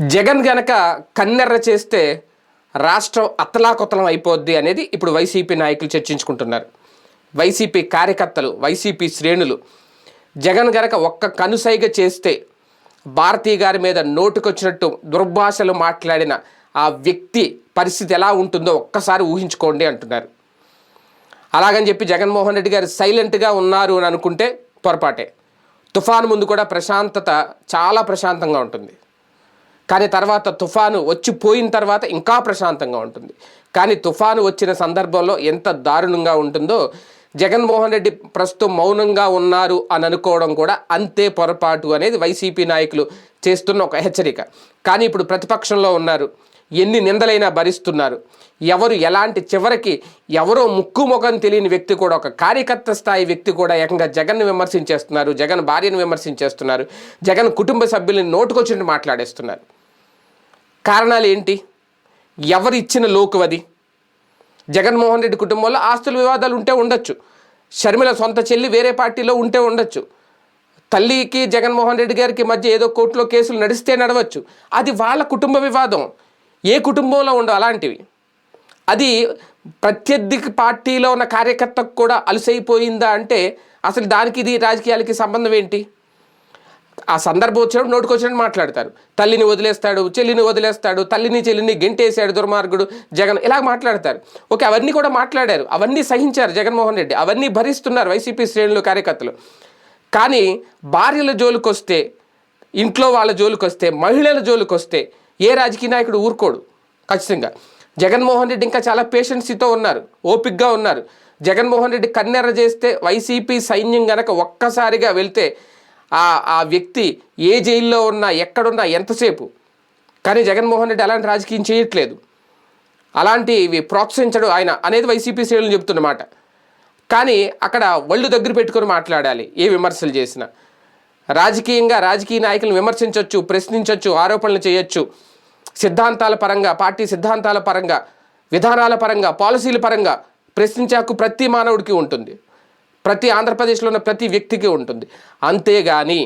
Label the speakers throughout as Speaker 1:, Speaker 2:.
Speaker 1: జగన్ గనక కన్నెర్ర చేస్తే రాష్ట్రం అత్తలాకొత్తలం అయిపోద్ది అనేది ఇప్పుడు వైసీపీ నాయకులు చర్చించుకుంటున్నారు. వైసీపీ కార్యకర్తలు వైసీపీ శ్రేణులు జగన్ గనక ఒక్క కనుసైగ చేస్తే భారతీ గారి మీద నోటుకొచ్చినట్టు దుర్భాషలు మాట్లాడిన ఆ వ్యక్తి పరిస్థితి ఎలా ఉంటుందో ఒక్కసారి ఊహించుకోండి అంటున్నారు. అలాగని చెప్పి జగన్మోహన్ రెడ్డి గారు సైలెంట్గా ఉన్నారు అని అనుకుంటే పొరపాటే. తుఫాను ముందు కూడా ప్రశాంతత చాలా ప్రశాంతంగా ఉంటుంది. కానీ తర్వాత తుఫాను వచ్చి పోయిన తర్వాత ఇంకా ప్రశాంతంగా ఉంటుంది. కానీ తుఫాను వచ్చిన సందర్భంలో ఎంత దారుణంగా ఉంటుందో జగన్మోహన్ రెడ్డి ప్రస్తుతం మౌనంగా ఉన్నారు అని అనుకోవడం కూడా అంతే పొరపాటు అనేది వైసీపీ నాయకులు చేస్తున్న ఒక హెచ్చరిక. కానీ ఇప్పుడు ప్రతిపక్షంలో ఉన్నారు. ఎన్ని నిందలైనా భరిస్తున్నారు. ఎవరు ఎలాంటి చివరికి ఎవరో ముక్కు ముఖం తెలియని వ్యక్తి కూడా ఒక కార్యకర్త స్థాయి వ్యక్తి కూడా ఏకంగా జగన్ను విమర్శించేస్తున్నారు జగన్ భార్యను విమర్శించేస్తున్నారు జగన్ కుటుంబ సభ్యులని నోటుకొచ్చినట్టు మాట్లాడేస్తున్నారు. కారణాలు ఏంటి? ఎవరు ఇచ్చిన లోకు అది జగన్మోహన్ రెడ్డి కుటుంబంలో ఆస్తుల వివాదాలు ఉంటే ఉండొచ్చు. షర్మిల సొంత చెల్లి వేరే పార్టీలో ఉంటే ఉండొచ్చు. తల్లికి జగన్మోహన్ రెడ్డి గారికి మధ్య ఏదో కోర్టులో కేసులు నడిస్తే నడవచ్చు. అది వాళ్ళ కుటుంబ వివాదం. ఏ కుటుంబంలో ఉండవు అలాంటివి. అది ప్రత్యర్థి పార్టీలో ఉన్న కార్యకర్తకు కూడా అలసైపోయిందా అంటే అసలు దానికి ఇది రాజకీయాలకి సంబంధం ఏంటి? ఆ సందర్భం వచ్చినప్పుడు నోటికొచ్చినట్టు మాట్లాడతారు. తల్లిని వదిలేస్తాడు చెల్లిని వదిలేస్తాడు తల్లిని చెల్లిని గెంటేశాడు దుర్మార్గుడు జగన్ ఇలా మాట్లాడతారు. ఓకే అవన్నీ కూడా మాట్లాడారు. అవన్నీ సహించారు జగన్మోహన్ రెడ్డి. అవన్నీ భరిస్తున్నారు వైసీపీ శ్రేణులు కార్యకర్తలు. కానీ భార్యల జోలికి వస్తే ఇంట్లో వాళ్ళ జోలికి వస్తే మహిళల జోలికి వస్తే ఏ రాజకీయ నాయకుడు ఊరుకోడు? ఖచ్చితంగా. జగన్మోహన్ రెడ్డి ఇంకా చాలా పేషెన్సీతో ఉన్నారు ఓపిక్గా ఉన్నారు. జగన్మోహన్ రెడ్డి కన్నెర్ర చేస్తే వైసీపీ సైన్యం గనక ఒక్కసారిగా వెళ్తే ఆ ఆ వ్యక్తి ఏ జైల్లో ఉన్నా ఎక్కడున్నా ఎంతసేపు? కానీ జగన్మోహన్ రెడ్డి అలాంటి రాజకీయం చేయట్లేదు. అలాంటివి ప్రోత్సహించడు ఆయన అనేది వైసీపీ శ్రేణులు చెప్తున్నమాట కానీ అక్కడ ఒళ్ళు దగ్గర పెట్టుకొని మాట్లాడాలి ఏ విమర్శలు చేసినా. రాజకీయంగా రాజకీయ నాయకులను విమర్శించవచ్చు ప్రశ్నించవచ్చు ఆరోపణలు చేయొచ్చు. సిద్ధాంతాల పరంగా పార్టీ సిద్ధాంతాల పరంగా విధానాల పరంగా పాలసీల పరంగా ప్రశ్నించాకు ప్రతి మానవుడికి ఉంటుంది. ప్రతి ఆంధ్రప్రదేశ్లో ఉన్న ప్రతి వ్యక్తికి ఉంటుంది. అంతేగాని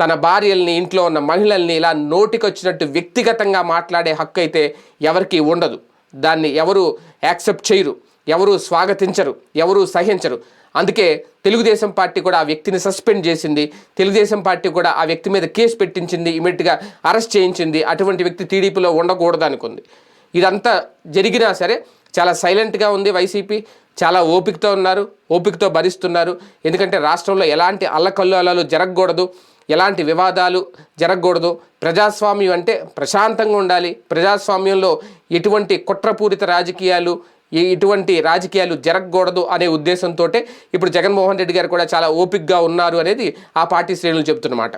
Speaker 1: తన భార్యల్ని ఇంట్లో ఉన్న మహిళల్ని ఇలా నోటికొచ్చినట్టు వ్యక్తిగతంగా మాట్లాడే హక్కు అయితే ఎవరికి ఉండదు. దాన్ని ఎవరు యాక్సెప్ట్ చేయరు ఎవరు స్వాగతించరు ఎవరు సహించరు. అందుకే తెలుగుదేశం పార్టీ కూడా ఆ వ్యక్తిని సస్పెండ్ చేసింది. తెలుగుదేశం పార్టీ కూడా ఆ వ్యక్తి మీద కేసు పెట్టించింది ఇమీడియట్గా అరెస్ట్ చేయించింది. అటువంటి వ్యక్తి టీడీపీలో ఉండకూడదు అనుకుంది ఇదంతా జరిగినా సరే చాలా సైలెంట్గా ఉంది వైసీపీ. చాలా ఓపికతో ఉన్నారు ఓపికతో భరిస్తున్నారు. ఎందుకంటే రాష్ట్రంలో ఎలాంటి అల్లకల్లోలాలు జరగకూడదు ఎలాంటి వివాదాలు జరగకూడదు. ప్రజాస్వామ్యం అంటే ప్రశాంతంగా ఉండాలి. ప్రజాస్వామ్యంలో ఎటువంటి కుట్రపూరిత రాజకీయాలు ఇటువంటి రాజకీయాలు జరగకూడదు అనే ఉద్దేశంతో ఇప్పుడు జగన్మోహన్ రెడ్డి గారు కూడా చాలా ఓపిక్గా ఉన్నారు అనేది ఆ పార్టీ శ్రేణులు చెబుతున్నమాట.